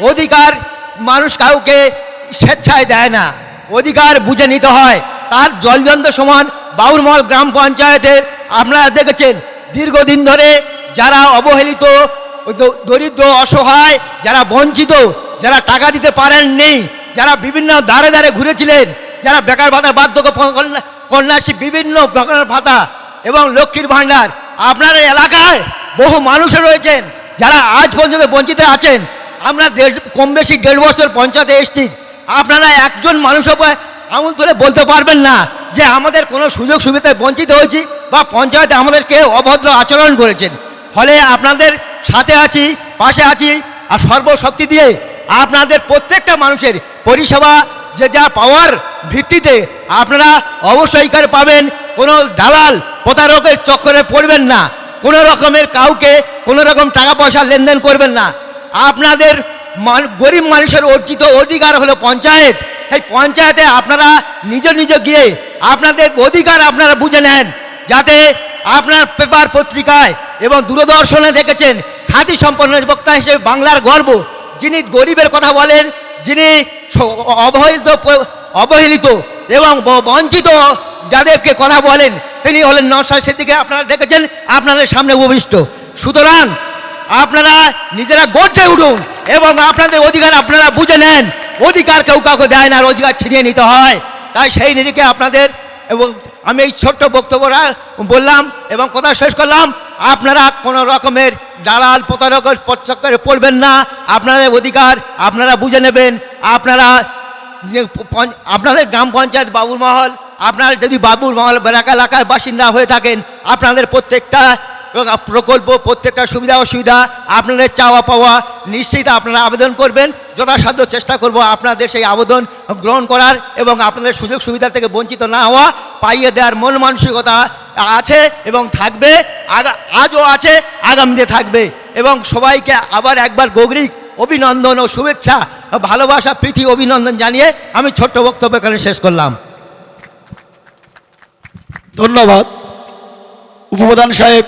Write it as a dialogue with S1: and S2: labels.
S1: অধিকার মানুষ কাউকে স্বেচ্ছায় দেয় না। অধিকার বুঝে নিতে হয়। তার জলযন্ত্র সমান বাউরমল গ্রাম পঞ্চায়েতের আপনারা দেখেছেন, দীর্ঘদিন ধরে যারা অবহেলিত দরিদ্র, অসহায়, যারা বঞ্চিত, যারা টাকা দিতে পারেননি, যারা বিভিন্ন দ্বারে দ্বারে ঘুরেছিলেন, যারা বেকার ভাতা, বার্ধক্য কন্যা- কন্যাশ্রী, বিভিন্ন বেকার ভাতা এবং লক্ষ্মীর ভাণ্ডার, আপনার এলাকায় বহু মানুষ রয়েছেন, যারা আজ পর্যন্ত বঞ্চিত আছেন। আমরা দেড়, কম বেশি দেড় বছর পঞ্চায়েতে এসছি। আপনারা একজন মানুষ আঙুল তুলে বলতে পারবেন না যে আমাদের কোনো সুযোগ সুবিধায় বঞ্চিত হয়েছি বা পঞ্চায়েতে আমাদেরকে অভদ্র আচরণ করেছেন। ফলে আপনাদের সাথে আছি, পাশে আছি, আর সর্বশক্তি দিয়ে আপনাদের প্রত্যেকটা মানুষের পরিষেবা, যে যা পাওয়ার ভিত্তিতে আপনারা অবশ্যই করে পাবেন। কোনো দালাল প্রতারকের চক্করে পড়বেন না। কোনো রকমের কাউকে কোনো রকম টাকা পয়সা লেনদেন করবেন না। আপনাদের গরিব মানুষের অর্জিত অধিকার হলো পঞ্চায়েত। এই পঞ্চায়েতে আপনারা নিজ নিজ গিয়ে আপনাদের অধিকার আপনারা বুঝে নেন, যাতে আপনার পেপার পত্রিকায় এবং দূরদর্শনে দেখেছেন খ্যাতি সম্পন্ন বক্তা হিসেবে বাংলার গর্ব। যিনি গরিবের কথা বলেন, যিনি অবহেলিত অবহেলিত এবং বঞ্চিত যাদেরকে কথা বলেন, তিনি হলেন নশা সেদিকে আপনারা দেখেছেন, আপনাদের সামনে উপবিষ্ট। সুতরাং আপনারা নিজেরা গর্জে উঠুন এবং আপনাদের অধিকার আপনারা বুঝে নেন। অধিকার কেউ কাউকে দেয় না অধিকার ছিনিয়ে নিতে হয়। তাই সেই নিরিখে আপনাদের এবং আমি এই ছোট্ট বক্তব্যরা বললাম এবং কথা শেষ করলাম। আপনারা কোনো রকমের দালাল, প্রতারকের চক্করে পড়বেন না। আপনাদের অধিকার আপনারা বুঝে নেবেন। আপনারা আপনাদের গ্রাম পঞ্চায়েত বাবুর মহল, আপনার যদি বাবুর মহল এলাকা এলাকার বাসিন্দা হয়ে থাকেন, আপনাদের প্রত্যেকটা প্রকল্প প্রত্যেকটা সুবিধা, অসুবিধা আপনাদের চাওয়া পাওয়া, নিশ্চিত আপনারা আবেদন করবেন। যথাসাধ্য চেষ্টা করব আপনাদের সেই আবেদন গ্রহণ করার এবং আপনাদের সুযোগ সুবিধা থেকে বঞ্চিত না হওয়া, পাইয়ে দেওয়ার মন মানসিকতা আছে এবং থাকবে আজও আছে, আগামীতে থাকবে। এবং সবাইকে আবার একবার গৌরিক অভিনন্দন ও শুভেচ্ছা, ভালোবাসা, প্রীতি, অভিনন্দন জানিয়ে আমি ছোট্ট বক্তব্য এখানে শেষ করলাম।
S2: ধন্যবাদ। উপপ্রধান সাহেব